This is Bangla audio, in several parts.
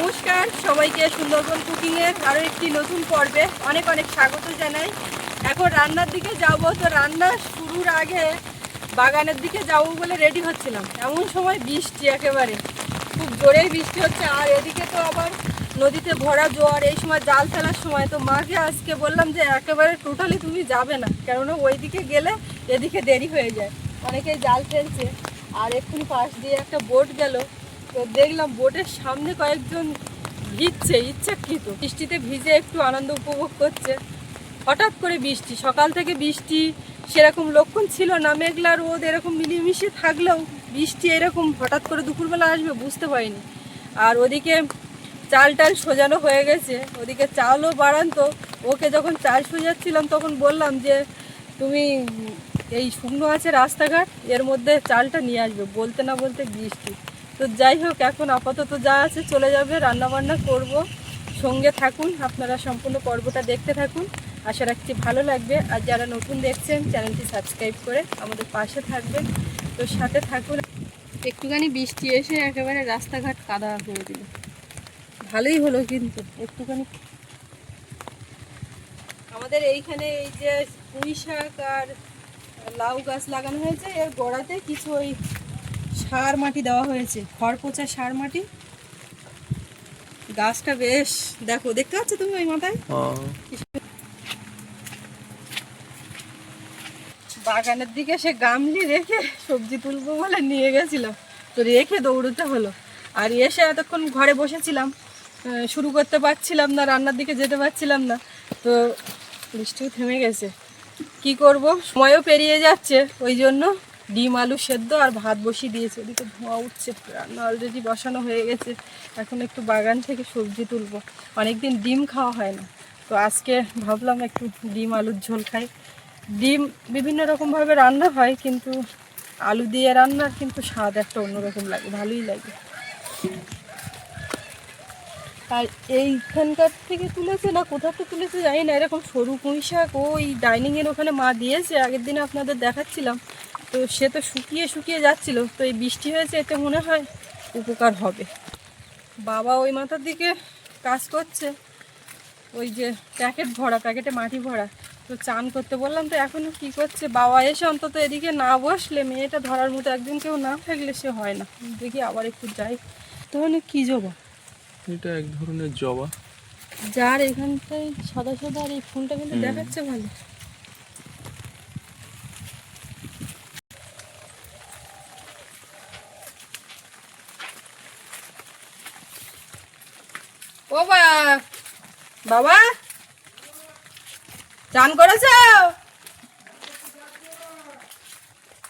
নমস্কার, সবাইকে সুন্দরবন কুকিংয়ের আরও একটি নতুন পর্বে অনেক অনেক স্বাগত জানাই। এখন রান্নার দিকে যাব, তো রান্না শুরুর আগে বাগানের দিকে যাব বলে রেডি হচ্ছিলাম। এমন সময় বৃষ্টি একেবারে, খুব জোরেই বৃষ্টি হচ্ছে। আর এদিকে তো আবার নদীতে ভরা জোয়ার, এই সময় জাল ফেলার সময়। তো মাকে আজকে বললাম যে একেবারে টোটালি তুমি যাবে না, কেননা ওইদিকে গেলে এদিকে দেরি হয়ে যায়। অনেকেই জাল ফেলছে, আর এক্ষুনি পাশ দিয়ে একটা বোট গেল। তো দেখলাম বোটের সামনে কয়েকজন ভিজছে, ইচ্ছাকৃত। বৃষ্টিতে ভিজে একটু আনন্দ উপভোগ করছে। হঠাৎ করে বৃষ্টি, সকাল থেকে বৃষ্টি সেরকম লক্ষণ ছিল না, মেঘলা রোদ এরকম মিলিয়ে থাকলেও বৃষ্টি এরকম হঠাৎ করে দুপুরবেলা আসবে বুঝতে পারিনি। আর ওদিকে চাল টাল সোজানো হয়ে গেছে, ওদিকে চালও বাড়ান তো ওকে যখন চাল সোজাচ্ছিলাম তখন বললাম যে, তুমি এই শুকনো আছে রাস্তাঘাট, এর মধ্যে চালটা নিয়ে আসবে। বলতে না বলতে বৃষ্টি। তো যাই হোক, এখন আপাতত যা আছে চলে যাবে রান্না বান্না করব। সঙ্গে থাকুন, আপনারা সম্পূর্ণ পর্বটা দেখতে থাকুন। আশা রাখছি ভালো লাগবে। আর যারা নতুন দেখছেন, চ্যানেলটি সাবস্ক্রাইব করে আমাদের পাশে থাকবেন। তো সাথে থাকুন। একটুখানি বৃষ্টি এসে একেবারে রাস্তাঘাট কাদা করে দিল। ভালোই হলো কিন্তু, একটুখানি। আমাদের এইখানে এই যে পুঁই শাক আর লাউ গাছ লাগানো হয়েছে, এর গোড়াতে কিছু ওই সার মাটি দেওয়া হয়েছে খড় পচা সার মাটি। গাছটা বেশ দেখো দেখতে পাচ্ছ তুমি ওই মাথায়? বাগানের দিকে সে গামলি রেখে সবজি তুলবো বলে নিয়ে গেছিলাম তো রেখে দৌড়তে হলো। আর এসে এতক্ষণ ঘরে বসেছিলাম শুরু করতে পারছিলাম না রান্নার দিকে যেতে পারছিলাম না তো বৃষ্টিও থেমে গেছে। কি করব? সময়ও পেরিয়ে যাচ্ছে ওই জন্য ডিম, আলু সেদ্ধ আর ভাত বসিয়ে দিয়েছে। ওদিকে ধোঁয়া উঠছে, রান্না অলরেডি বসানো হয়ে গেছে। এখন একটু বাগান থেকে সবজি তুলবো। অনেকদিন ডিম খাওয়া হয় না। তো আজকে ভাবলাম একটু ডিম, আলুর ঝোল খাই। ডিম বিভিন্ন রকমভাবে রান্না হয়, কিন্তু আলু দিয়ে রান্নার কিন্তু স্বাদ একটা অন্যরকম লাগে, ভালোই লাগে। আর এইখানকার থেকে তুলেছে না কোথা থেকে তুলেছে জানি না, এরকম সরু পুঁই শাক, ওই ডাইনিংয়ের ওখানে মা দিয়েছে। আগের দিনে আপনাদের দেখাচ্ছিলাম। তো সে তো শুকিয়ে শুকিয়ে যাচ্ছিল তো এই বৃষ্টি হয়েছে এতে মনে হয় উপকার হবে। বাবা ওই মাথার দিকে কাজ করছে ওই যে প্যাকেট ভরা প্যাকেটে মাটি ভরা তো চান করতে বললাম তো এখনও কি করছে? বাবা এসে অন্তত এদিকে না বসলে মেয়েটা ধরার মতো একদিন কেউ না থাকলে সে হয় না। দেখি আবার একটু যাই। তাহলে কি জবা? এটা এক ধরনের জবা। যার এখানটায় সাদা সাদা আর এই ফুলটা কিন্তু দেখাচ্ছে ভালো। ও বাবা, চান করেছ?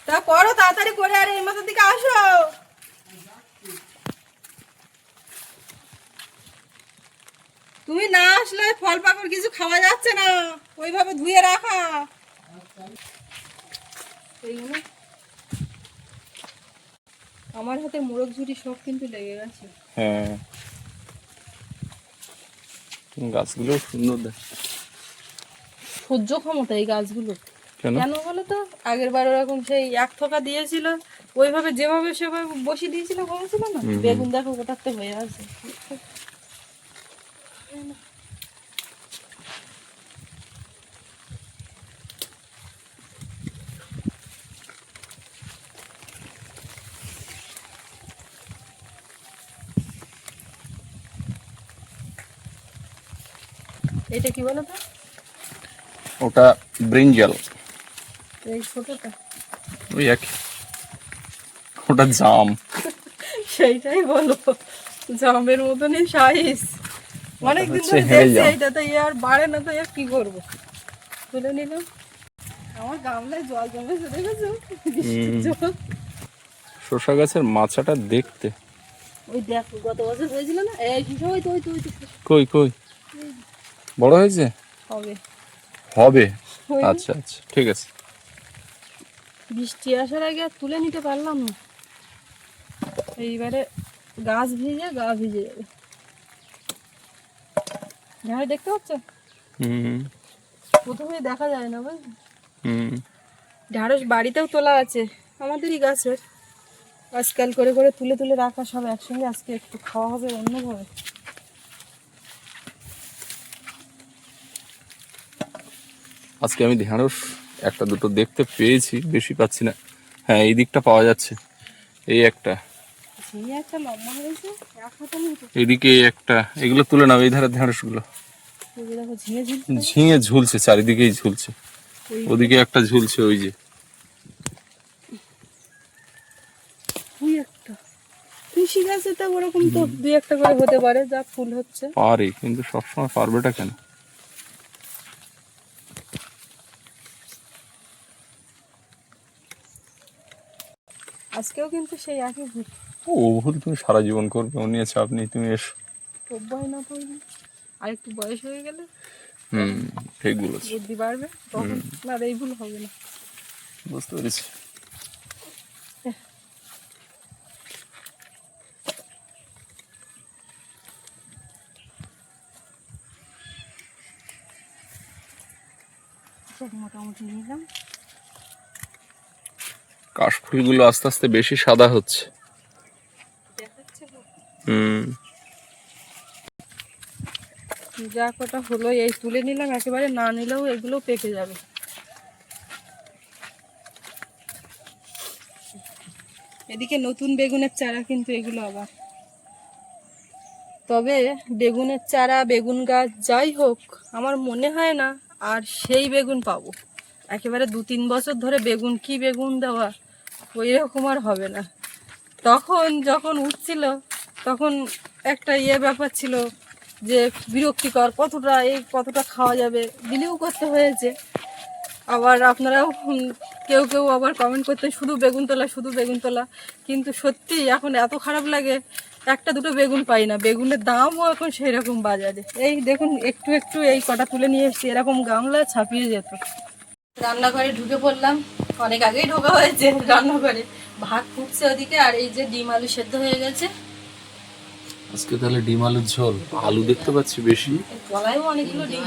তা করো, তাড়াতাড়ি করে, আর এই মাথার দিকে আসো। তুমি না আসলে ফল পাকড় কিছু খাওয়া যাচ্ছে না, ওইভাবে ধুয়ে রাখা। আমার হাতে মোরগ ঝুড়ি সব কিন্তু লেগে গেছে। হ্যাঁ। গাছগুলো? সুন্দর দেখ। সহ্য ক্ষমতা এই গাছগুলো। কেন? কেন বলো তো? আগের বার ওরকম সেই এক থোকা দিয়েছিল ওইভাবে যেভাবে সেভাবে বসিয়ে দিয়েছিল বলেছিল না? বেগুন দেখো ওটাতে হয়ে আছে। এটা কি বলো তো? ওটা ব্রিঞ্জাল এই ছোটটা ওই এক ওটা জাম। সেইটাই বলো। জামের মতনই সাইজ অনেকদিন ধরে দেখছি এইটা তো আর বাড়ে না তো কি করব? তুলে নিলাম। আমার গামলায় জল জমেছে দেখেছ? শসা গাছের মাচাটা দেখতে। ওই দেখো গত বছর হয়েছিল না? এই তো ওই তো ওই তো কই কই? বড় হয়েছে? হবে। হবে? আচ্ছা আচ্ছা ঠিক আছে। বৃষ্টি আসার আগে আর তুলে নিতে পারলাম না। এইবারে গাছ ভিজে গা ভিজে যাবে। ঝাড় দেখতে পাচ্ছ? হুম। প্রথমে দেখা যায় না বুঝলি হুম। ঢ্যাঁড়স বাড়িতেও তোলা আছে। আমাদেরই গাছের। আজকাল করে করে তুলে তুলে রাখা সব একসঙ্গে। আজকে একটু খাওয়া হবে অন্যভাবে। আজকে আমি ঢেঁড়স একটা দুটো দেখতে পেয়েছি বেশি পাচ্ছি না। হ্যাঁ এই দিকটা পাওয়া যাচ্ছে। এই একটা। এদিকে একটা। এগুলো তুলে নাও এই এই যে দেখো ঝিঙে ঝুলছে। চারিদিকেই ঝুলছে। ওদিকে একটা ঝুলছে ওই যে। একটা। কৃষি গাছে তো ওরকম তো দুই একটা করে হতে পারে যা ফুল হচ্ছে। পারে কিন্তু সবসময় পারবেটা কেন? আজকেও কিন্তু সেই একই ভূত। ও ভুল তুমি সারা জীবন করবে। ও নিয়ে চাপ নেই তুমি এসো। অভ্যায় না পড়বে আর একটু বয়স হয়ে গেলে হুম ঠিক বলেছ। বুদ্ধি বাড়বে তখন না এই ভুল হবে না। বুঝতে পেরেছি। মোটামুটি নিলাম কাশফুলগুলো আস্তে আস্তে বেশি সাদা হচ্ছে। হুম। যা কটা হলো এই তুলে নিলাম একেবারে না নিলেও এগুলো পেকে যাবে। এদিকে নতুন বেগুনের চারা কিন্তু এগুলো আবার। তবে বেগুনের চারা বেগুন গাছ যাই হোক আমার মনে হয় না আর সেই বেগুন পাবো। একেবারে দু তিন বছর ধরে বেগুন কি বেগুন দেওয়া ওই রকম আর হবে না। তখন যখন উঠছিল, তখন একটা ইয়ে ব্যাপার ছিল যে, বিরক্তিকর, কতটা এই কতটা খাওয়া যাবে, বিলিও করতে হয়েছে। আবার আপনারাও কেউ কেউ আবার কমেন্ট করতে, শুধু বেগুন তোলা শুধু বেগুন তোলা কিন্তু সত্যি এখন এত খারাপ লাগে, একটা দুটো বেগুন পাই না। বেগুনের দামও এখন সেই রকম বাজারে। এই দেখুন, একটু একটু এই কটা তুলে নিয়ে এসেছি, এরকম গামলা ছাপিয়ে যেত। রান্নাঘরে ঢুকে পড়লাম। অনেক আগেই ঢোকা হয়েছে রান্নাঘরে। ভাত ফুটছে ওদিকে আর এই যে ডিম আলু সেদ্ধ হয়ে গেছে। আজকে তাহলে ডিম আলুর ঝোল। আলু দেখতে পাচ্ছি বেশি। কলাইও অনেকগুলো ডিম।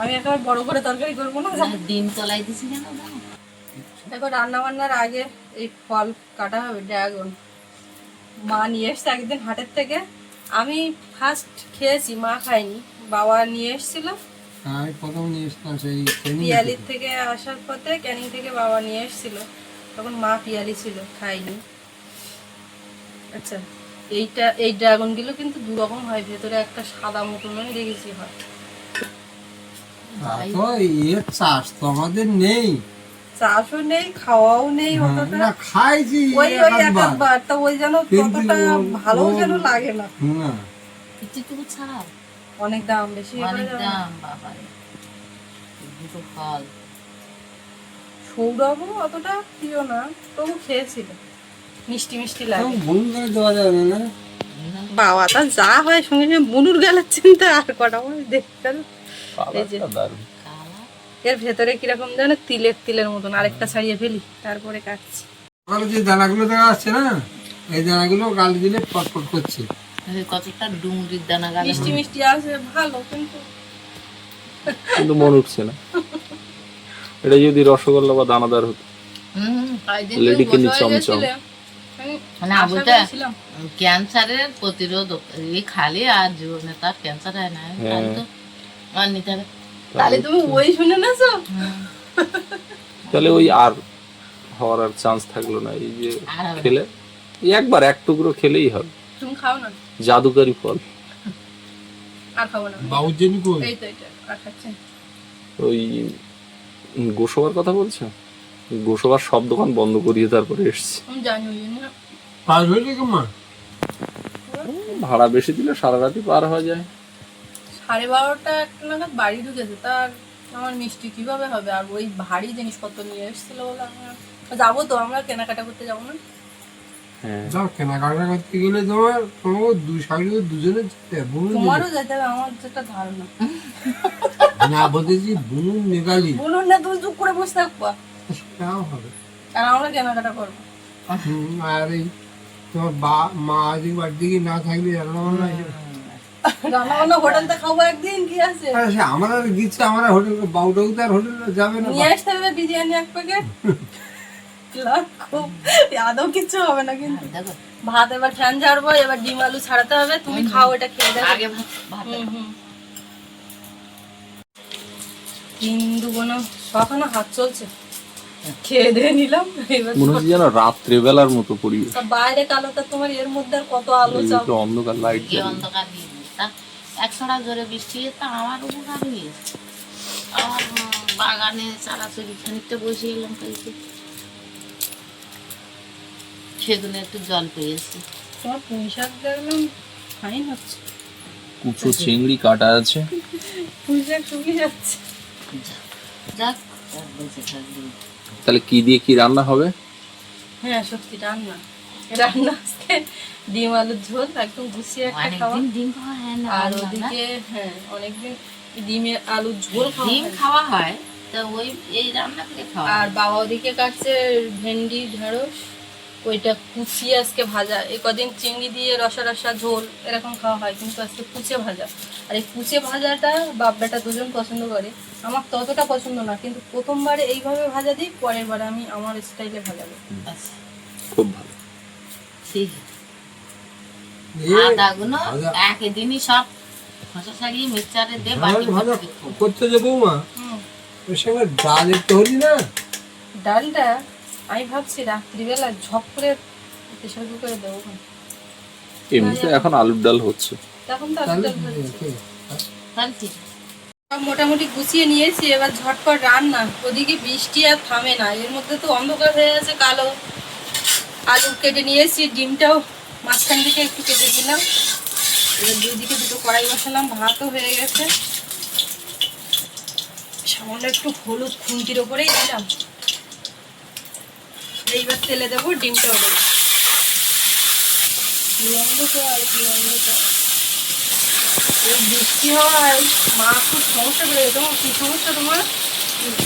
আমি একবার বড় করে তরকারি করব না। ডিম তলাই দিছি কেন? দাও? দেখো রান্না বান্নার আগে এই ফল কাটা হবে ড্রাগন। মা নিয়ে এসছে একদিন হাটের থেকে। আমি ফার্স্ট খেয়েছি মা খাইনি বাবা নিয়ে এসেছিল। আমি প্রথম নিয়ে এসলাম সেই পিয়ালির থেকে আসার পথে ক্যানিং থেকে বাবা নিয়ে এসেছিল। তখন মা পিয়ালি ছিল খাইনি আচ্ছা এইটা এই ড্রাগনগুলো কিন্তু দু রকম হয় ভেতরে একটা সাদা মতন আমি দেখেছি হয়। তো এর চাষ তো আমাদের নেই। চাষও নেই খাওয়াও নেই অতটা। না খাইছি ওই ওই একবার। তা ওই যেন ততটা ভালো যেন লাগে না। না। কিছুটুকু ছাড়াও। অনেক দাম বেশি অনেক দাম বাবা দুটো ফল। সৌরভও অতটা প্রিয় না তবু খেয়েছিল। মিষ্টি মিষ্টি লাগে। দেওয়া যাবে না বাবা তা যা হয় সঙ্গে সঙ্গে বুনুর গেলার চিন্তা আর কটা মানুষ দেখতে এর ভেতরে কীরকম যেন তিলের তিলের মতন আরেকটা ছাড়িয়ে ফেলি তারপরে কাটছি। যে দানাগুলো দেখা যাচ্ছে না এই দানাগুলো গাল দিলে পটপট করছে। কতটা ডুংরির দানা গালে মিষ্টি মিষ্টি আছে ভালো কিন্তু কিন্তু মন উঠছে না। এটা যদি রসগোল্লা বা দানাদার হতো। হুম লেডিকে চমচম। মানে আবুটা ক্যান্সারের প্রতিরোধক এই খালি আর জীবনে তার ক্যান্সার হয় না। তাহলে তো আর নিতে হবে। তাহলে তুমি ওই শুনে নেছো? তাহলে ওই আর হওয়ার আর চান্স থাকল না এই যে খেলে একবার এক টুকরো খেলেই হবে। তুমি খাও না? জাদুকারি ফল। আর খাব না। কই? এই তো এটা আর ওই গোসবার কথা বলছো? গোসবার সব দোকান বন্ধ করিয়ে তারপরে এসছি। আমি জানি ওই জন্য। পাঁচ হয়েছে কেমন ভাড়া বেশি দিলে সারা রাতই পার হয়ে যায়। সাড়ে বারোটা একটা নাগাদ বাড়ি ঢুকেছে তার আমার মিষ্টি কীভাবে হবে? আর ওই ভারী জিনিসপত্র নিয়ে এসেছিল বলে আমরা যাব তো আমরা কেনাকাটা করতে যাব না? হ্যাঁ যাও কেনাকাটা করতে গেলে তোমার তোমার দুই সাইডে দুজনে যেতে তোমারও যেতে হবে আমার যেটা ধারণা। না বলতেছি বুনু নেগালি বলুন না তুমি চুপ করে বসে থাকব। তাও হবে। আর আমরা কেনাকাটা করব। আর এই তোমার বা মা আজ বাড়ি দিকে না থাকলে রান্না বান্না রান্না বান্না হোটেলতে খাব একদিন কি আছে? আরে সে আমরা দিচ্ছে আমরা হোটেল বাউটাও তো আর হোটেলে যাবে না নিয়ে আসতে হবে বিরিয়ানি এক প্যাকেট আদৌ কিচ্ছু হবে না কিন্তু। দেখো ভাত এবার ফ্যান ঝাড়বো এবার ডিম আলু ছাড়াতে হবে। তুমি খাও এটা খেয়ে দেখো। আগে তিন দুগুণ সখানো হাত চলছে। খেয়ে দিয়ে নিলাম মনে হচ্ছে যেন রাত্রেবেলার মতো পরিবেশ। তা বাইরে কালোটা তোমার এর মধ্যে আর কত আলো চাপ অন্ধকার লাইট অন্ধকার দিয়ে দিল। একশোটা জোরে বৃষ্টি তা আমার উপকার হয়েছে? আমার বাগানে চারাচুরি খানিকটা বসে এলাম কালকে। সেগুলো একটু জল পেয়েছি। তোমার পুঁই শাক দেখলাম ফাইন হচ্ছে। কুচো চিংড়ি কাটা আছে। পুঁই শাক শুকিয়ে যাচ্ছে। যাক। তাহলে কি দিয়ে কি রান্না হবে? হ্যাঁ সত্যি রান্না। রান্না আজকে ডিম আলুর ঝোল একদম গুছিয়ে একটা খাওয়া। অনেকদিন ডিম খাওয়া হয় না আর ওদিকে হ্যাঁ অনেকদিন ডিমের আলুর ঝোল খাওয়া ডিম খাওয়া হয় তা ওই এই রান্না করে খাওয়া আর বাবা ওদিকে কাটছে ভেন্ডি ঢেঁড়স। ওইটা কুচিয়ে আজকে ভাজা। এই কদিন চিংড়ি দিয়ে রসা রসা ঝোল এরকম খাওয়া হয় কিন্তু আজকে কুচে ভাজা। আর এই কুচে ভাজাটা বাপ বেটা দুজন পছন্দ করে। আমার ততটা পছন্দ না কিন্তু প্রথমবারে এইভাবে ভাজা দিই পরের বারে আমি আমার স্টাইলে ভাজা দিই। আচ্ছা, খুব ভালো। ঠিক। আদাগুলো ভাজা- সব। খসা ছাড়িয়ে মিক্সচারে দিয়ে বাটি ভাজা ভর্তি করব। করতে যে বৌমা। ওর সঙ্গে ডাল একটু হলি না? ডালটা আমি ভাবছি রাত্রিবেলা ঝপ করে প্রেশার কুকারে দেবো এমনিতে এখন আলুর ডাল হচ্ছে। তো মোটামুটি গুছিয়ে নিয়েছি এবার ঝটপট রান্না। ওদিকে বৃষ্টি আর থামে না এর মধ্যে তো অন্ধকার হয়ে আছে কালো। আলু কেটে নিয়েছি ডিমটাও মাঝখান থেকে একটু কেটে দিলাম এবার দুই দিকে দুটো কড়াই বসালাম ভাতও হয়ে গেছে। সামান্য একটু হলুদ খুন্তির ওপরেই দিলাম। এইবার তেলে দেবো ডিমটাও এই বৃষ্টি হওয়ায় মা খুব সমস্যা করে তোমার কি সমস্যা তোমার?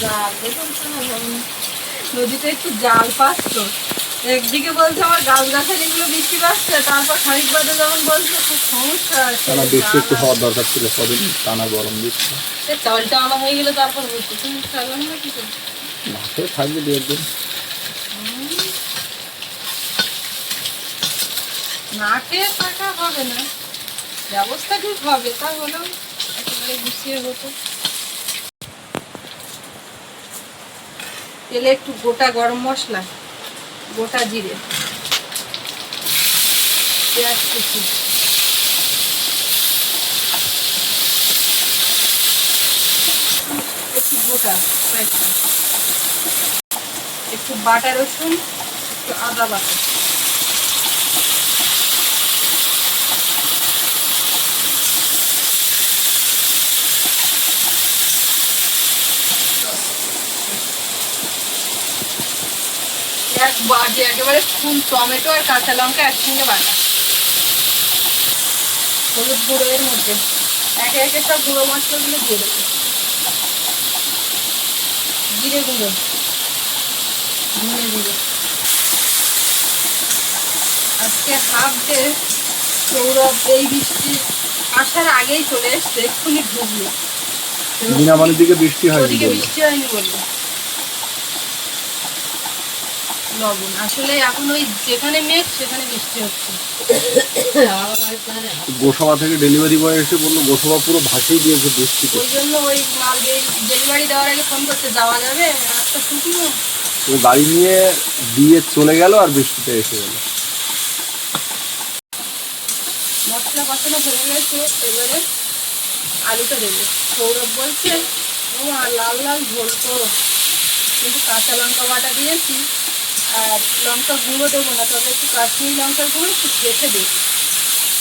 জাল নদীতে একটু জাল পাচ্ছ। একদিকে বলছে আমার গাছ গাছালিগুলো বৃষ্টি পাচ্ছে তারপর খানিক বাদে যখন বলছে খুব সমস্যা আছে। একটু হওয়ার দরকার ছিল কদিন টানা গরম দিচ্ছে হয়ে গেলে তারপর বলছে তুমি খাবেন না কি করবে? মাঠে থাকবে দু একদিন। না খেয়ে থাকা হবে না। ব্যবস্থা ঠিক হবে, তা হলেও একেবারে গুছিয়ে হতো। তেলে একটু গোটা গরম মশলা, গোটা জিরে, পেঁয়াজ কুচি। একটু গোটা একটু বাটা রসুন, একটু আদা বাটা। এক বাটি একেবারে ফুল টমেটো আর কাঁচা লঙ্কা একসঙ্গে বাটা হলুদ গুঁড়ো এর মধ্যে। একে একে সব গুঁড়ো মশলাগুলো দিয়ে দেবো। জিরে গুঁড়ো। ধনে গুঁড়ো। আজকে হাফ ডে সৌরভ এই বৃষ্টি আসার আগেই চলে এসছে এক্ষুনি ঢুকলো দিনামানের দিকে বৃষ্টি হয়নি বৃষ্টি হয়নি বলল। লবণ। আসলে এখন ওই যেখানে মেঘ সেখানে বৃষ্টি হচ্ছে। গোসবা থেকে ডেলিভারি বয় এসে বলল গোসবা পুরো ভাসিয়ে দিয়েছে বৃষ্টিতে। ওই জন্য ওই মাল ডেলিভারি দেওয়ার আগে ফোন করতে যাওয়া যাবে? রাস্তা শুকনো ও গাড়ি নিয়ে দিয়ে চলে গেল আর বৃষ্টিতে এসে গেল। মশলা কষানো হয়ে গেছে এবারে আলুটা দেবো। সৌরভ বলছে ও আর লাল লাল ঝোল করো। কিন্তু কাঁচা লঙ্কা বাটা দিয়েছি। আর লঙ্কা গুঁড়ো দেবো না, তবে একটু কাশ্মীরি লঙ্কার গুঁড়ো একটু কেটে দেবো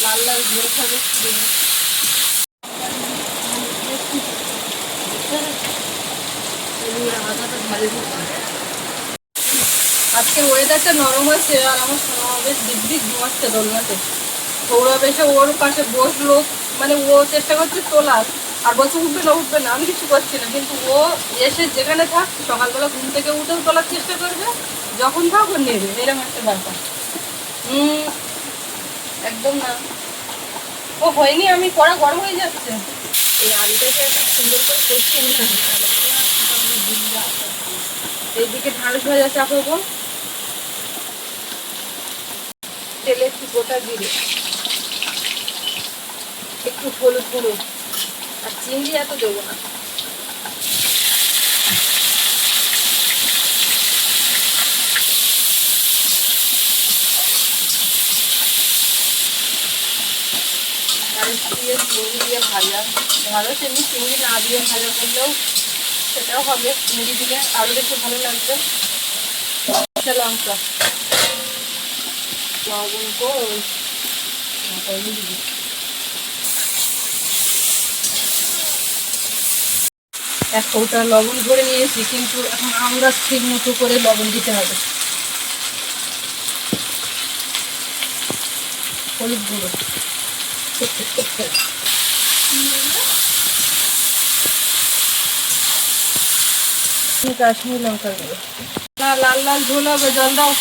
লাল লাল ঝোল খাবে দেবো আজকে ওয়েদারটা নরম আছে আর আমার সোনা বেশ দিব্যি ঘুমাচ্ছে দোলনাতে সৌরভ এসে ওর পাশে বসল মানে ও চেষ্টা করছে তোলার। আর বলছে, উঠবে না উঠবে না। আমি কিছু করছি না। কিন্তু ও এসে যেখানে থাক, সকালবেলা ঘুম থেকে উঠেও তোলার চেষ্টা করবে। যখন থাক, ও নেবে। এরকম একটা ব্যাপার। হুম একদম না। ও হয়নি, আমি কড়া গরম হয়ে যাচ্ছে। এই আলুটাকে একটু সুন্দর করে নিলাম এইদিকে ঢাল হয়ে যাচ্ছে আপনার তেলে একটু গোটা জিরে। একটু হলুদ গুঁড়ো। আর চিংড়ি এত দেবো না দিয়ে চিংড়ি দিয়ে ভাজা ভালো তেমনি চিংড়ি না দিয়ে ভাজা করলেও সেটাও হবে চিংড়ি দিলে আরও বেশি ভালো লাগবে কাঁচা লঙ্কা লবণ করে এক কৌটা লবণ করে নিয়েছি, কিন্তু এখন আমরা ঠিক মতো করে লবণ দিতে হবে। হলুদ গুঁড়ো। কাশ্মীর লঙ্কা গুঁড়ো। লাল লাল ঝোল হবে, জল দাও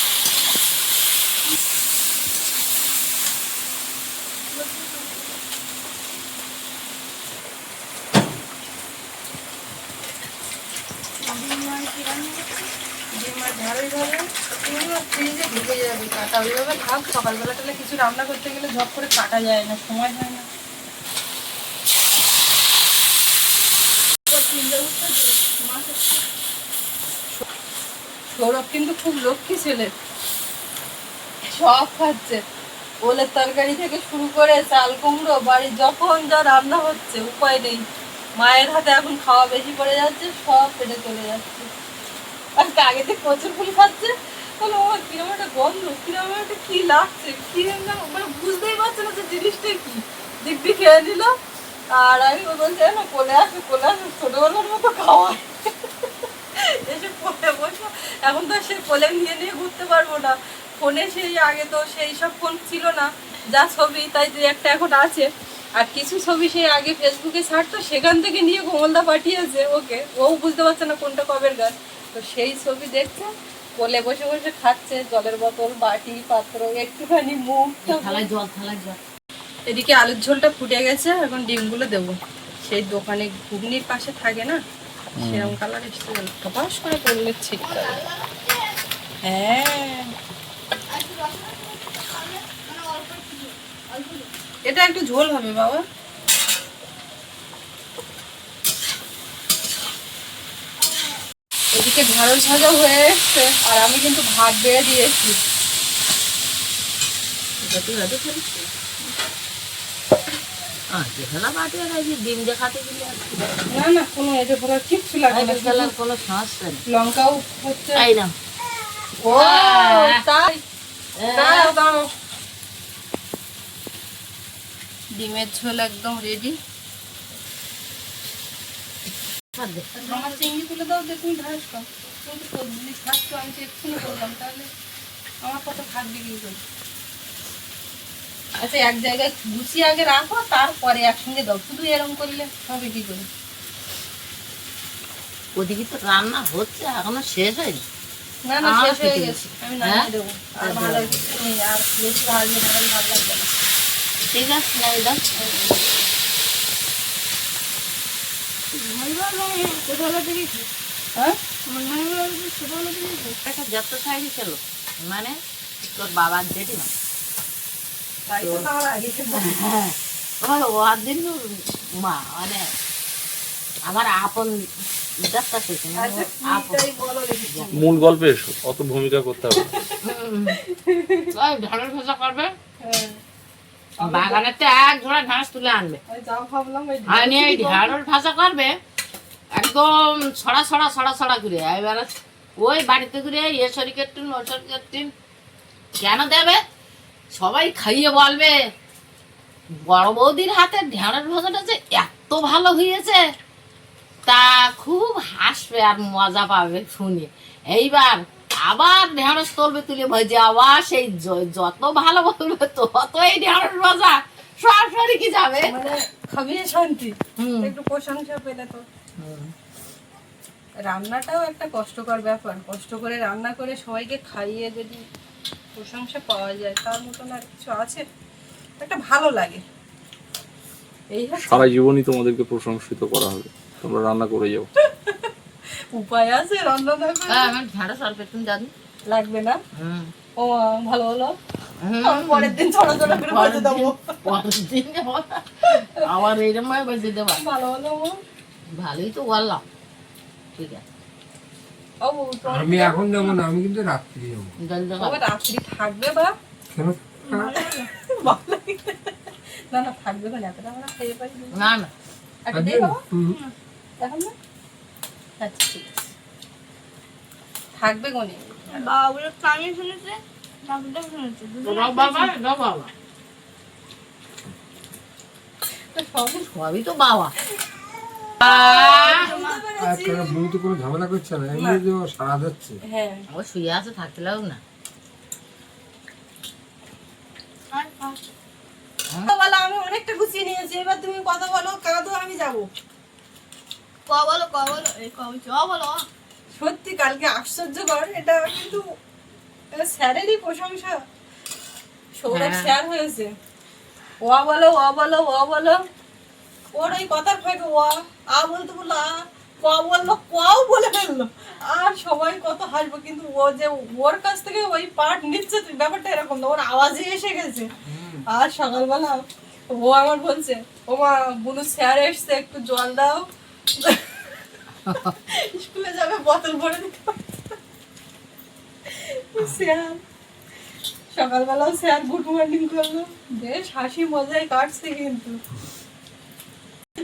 ডিম আর ঢাড়ই ভাজা এগুলো ফ্রিজে ঢুকে যাবে কাটা ওইভাবে সকালবেলা তাহলে কিছু রান্না করতে গেলে ঝপ করে কাটা যায় না, সময় হয় না। সৌরভ কিন্তু খুব লক্ষ্মী ছেলে। সব খাচ্ছে। ওলের তরকারি থেকে শুরু করে চাল কুমড়ো, বাড়ির যখন যা রান্না হচ্ছে, উপায় নেই। মায়ের হাতে এখন খাওয়া বেশি পড়ে যাচ্ছে, সব পেটে চলে যাচ্ছে। আর আগে থেকে প্রচুর ফুল খাচ্ছে গন্ধ কি লাগছে? মানে বুঝতেই পারছে না কি। দিব্যি খেয়ে আর আমি মতো এখন তো সে কোলে নিয়ে নিয়ে ঘুরতে পারব না। ফোনে সেই আগে তো সেই সব ফোন ছিল না, যা ছবি, তাই একটা এখন আছে। আর কিছু ছবি সেই আগে ফেসবুকে ছাড়তো, সেখান থেকে নিয়ে কোমলদা পাঠিয়েছে ওকে। ও বুঝতে পারছে না কোনটা কবের গাছ তো সেই ছবি দেখছে কোলে বসে বসে খাচ্ছে জলের বোতল বাটি পাত্র একটুখানি মুখ। থালায় জল থালায় জল। এদিকে আলুর ঝোলটা ফুটে গেছে এখন ডিমগুলো দেবো। সেই দোকানে ঘুগনির পাশে থাকে না সেরকম কালার এসছে টপাস করে করলে ঠিক হ্যাঁ। এটা একটু ঝোল হবে বাবা। এদিকে ঢেঁড়স ভাজা হয়ে এসছে আর আমি কিন্তু ভাত বেড়ে দিয়েছি। না না কোনো এতে পুরো কিচ্ছু লাগবে না কোনো সমস্যা নেই। লঙ্কাও হচ্ছে। ও তাই? ডিমের ঝোল একদম রেডি আমার চিংড়ি তুলে দাও যে তুমি ঢাস খাও তুমি তো সবজি খাচ্ছ আমি তো এক্ষুনি করলাম তাহলে আমার কত ভাত বিক্রি করি আচ্ছা এক জায়গায় গুছিয়ে আগে রাখো তারপরে একসঙ্গে দাও। শুধু এরকম করলে হবে কি করে? ওদিকে তো রান্না হচ্ছে এখনও শেষ হয়নি। না না শেষ হয়ে গেছে। আমি হ্যাঁ? দেবো। আর ভালো আর বেশি ভালো ভালো লাগবে ঠিক আছে দাও হ্যাঁ একটা যত সাইডে ছিল মানে তোর বাবার জেঠি আমার মা মানে আপন মূল গল্পে এসো অত ভূমিকা করতে হবে। ওই ভাজা করবে হ্যাঁ বাগানেতে এক ঝোড়া ঘাস তুলে আনবে এই ঢেঁড়স ভাজা করবে একদম ছড়া ছড়া ছড়া ছড়া করে এবার ওই বাড়িতে ঘুরে এ শরিকের ও শরিকের কেন দেবে? সবাই খাইয়ে বলবে বড় বৌদির হাতে ঢেঁড়স ভাজাটা যে এত ভালো হয়েছে তা খুব হাসবে আর মজা পাবে শুনে। এইবার আবার ঢেঁড়স তুলবে তুলে ভেজে আবার সেই যত ভালো বলবে তত এই ঢেঁড়স ভাজা। সরাসরি কি যাবে? মানে খাবিয়ে শান্তি। একটু প্রশংসা পেলে তো। রান্নাটাও একটা কষ্টকর ব্যাপার। কষ্ট করে রান্না করে সবাইকে খাইয়ে যদি প্রশংসা পাওয়া যায় তার মতন আর কিছু আছে? একটা ভালো লাগে। এই সারা জীবনই তোমাদেরকে প্রশংসিত করা হবে। তোমরা রান্না করে যাও। উপায় আছে রান্না না করে? হ্যাঁ, আমার ঢেঁড়স অল্প একটু জানি। লাগবে না? ও ভালো হলো। আমি পরের দিন ছোট ছোট করে ভেজে দেবো। পরের দিন আবার এইরকম বেজে দেবা। ভালো হলো। ভালোই তো বললাম ঠিক আছে। আমি এখন যাব না আমি কিন্তু রাত্রি যাব। বাবা রাত্রি থাকবে বা? কেন? না না থাকবে কোন এতটা আমরা খেয়ে পারি না। না। না একটা দিয়ে খাব? এখন না? আচ্ছা ঠিক আছে। থাকবে কোনে বাবুর কানে শুনেছে বাবা বাবা। সবই সবই তো বাবা। কেন বউ তো কোনো ঝামেলা করছে না এমনি তো সারা যাচ্ছে। হ্যাঁ ও শুয়ে আছে থাকতে লাগুক না। আর আর কথা বলো আমি অনেকটা গুছিয়ে নিয়েছি এবার তুমি কথা বলো কাঁদো আমি যাব। ক বলো ক বলো এই ক বলো সত্যি কালকে আশ্চর্যকর এটা কিন্তু স্যারেরই প্রশংসা। সৌরভ হ্যাঁ। স্যার হয়েছে। ও বলো ও বলো ও বলো। ওর ওই কথার ফাঁকে ও আ বলতে বলল আ ক বলল কও বলে ফেলল। আর সবাই কত হাসবো কিন্তু ও যে ওর কাছ থেকে ওই পার্ট নিচ্ছে ব্যাপারটা এরকম না ওর আওয়াজে এসে গেছে। আর সকালবেলা ও আমার বলছে ও মা বুনু স্যার এসছে একটু জল দাও। স্কুলে যাবে বোতল ভরে দিতে স্যার সকালবেলাও স্যার গুড মর্নিং করল। বেশ হাসি মজায় কাটছে কিন্তু বাড়িতে একটা বাচ্চা দম থাকে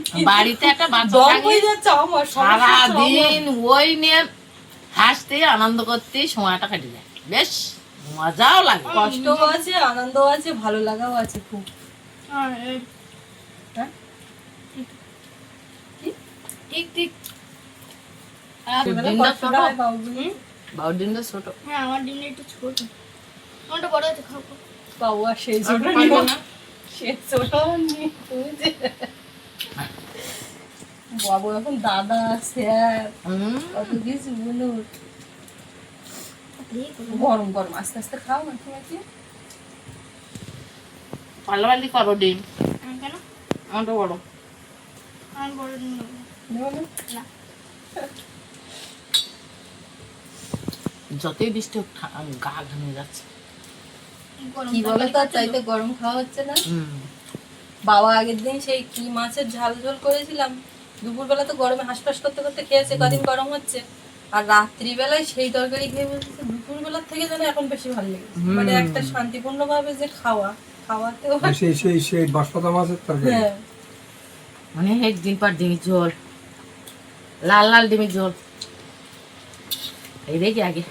হয়ে যাচ্ছে আমার সমস্যা হচ্ছে আমার। সারাদিন ওই নিয়ে হাসতে আনন্দ করতে সময়টা কেটে যায়। বেশ মজাও লাগে। কষ্টও আছে আনন্দও আছে ভালো লাগাও আছে খুব। হ্যাঁ? ঠিক ঠিক ছোটবেলায় দিনটা কষ্টটা ছোট। বাবুর ছোট। হ্যাঁ আমার ডিমটা একটু ছোট। আমারটা বড় আছে খাব বাবু আর সেই ছোট পারবে না। সে ছোট তুমি যে বাবু এখন দাদা স্যার কত কিছু বলুন। গরম গরম আস্তে আস্তে খাও করো ডিম। কেন? আমারটা বড়। আমার বড় ডিম না? যতই বৃষ্টি হোক গা ঘামে যাচ্ছে। গরম কি বলো তো। চাইতে গরম খাওয়া হচ্ছে না? হুম, বাবা আগের দিন সেই কি মাছের ঝাল ঝোল করেছিলাম। দুপুরবেলা তো গরমে হাসপাস করতে করতে খেয়েছে কদিন গরম হচ্ছে। আর রাত্রিবেলায় সেই তরকারি খেয়ে বলছে দুপুরবেলার থেকে যেন এখন বেশি ভালো লেগেছে। মানে একটা শান্তিপূর্ণ ভাবে যে খাওয়া খাওয়াতেও সেই সেই সেই বাঁশপাতা মাছের তরকারি? হ্যাঁ। অনেক দিন পর ডিমের ঝোল লাল লাল ডিমের ঝোল। এই দেখি আগে।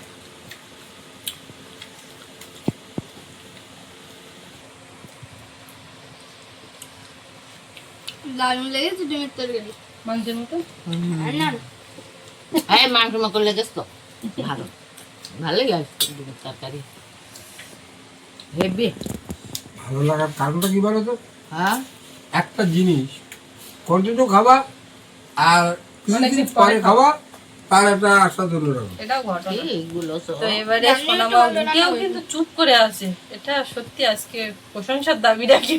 দারুণ লেগেছে ডিমের তরকারি। মাংসের মতো? না না। হ্যাঁ লেগেছ তো। ভালো। ডিমের তরকারি। লাগার কারণটা কি বলো তো হ্যাঁ? একটা জিনিস কন্টিনিউ খাবা আর পরে পরে খাওয়া তার একটা আশা ধরে রাখো এটাও ঘটনা এইগুলো তো এবারে সোনামা কিন্তু চুপ করে আছে। এটা সত্যি আজকে প্রশংসার দাবি রাখি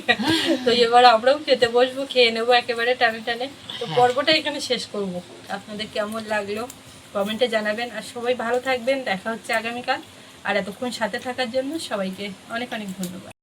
তো এবার আমরাও খেতে বসবো খেয়ে নেব একেবারে টানে টানে। তো পর্বটা এখানে শেষ করব। আপনাদের কেমন লাগল কমেন্টে জানাবেন। আর সবাই ভালো থাকবেন। দেখা হচ্ছে আগামীকাল। আর এতক্ষণ সাথে থাকার জন্য সবাইকে অনেক অনেক ধন্যবাদ।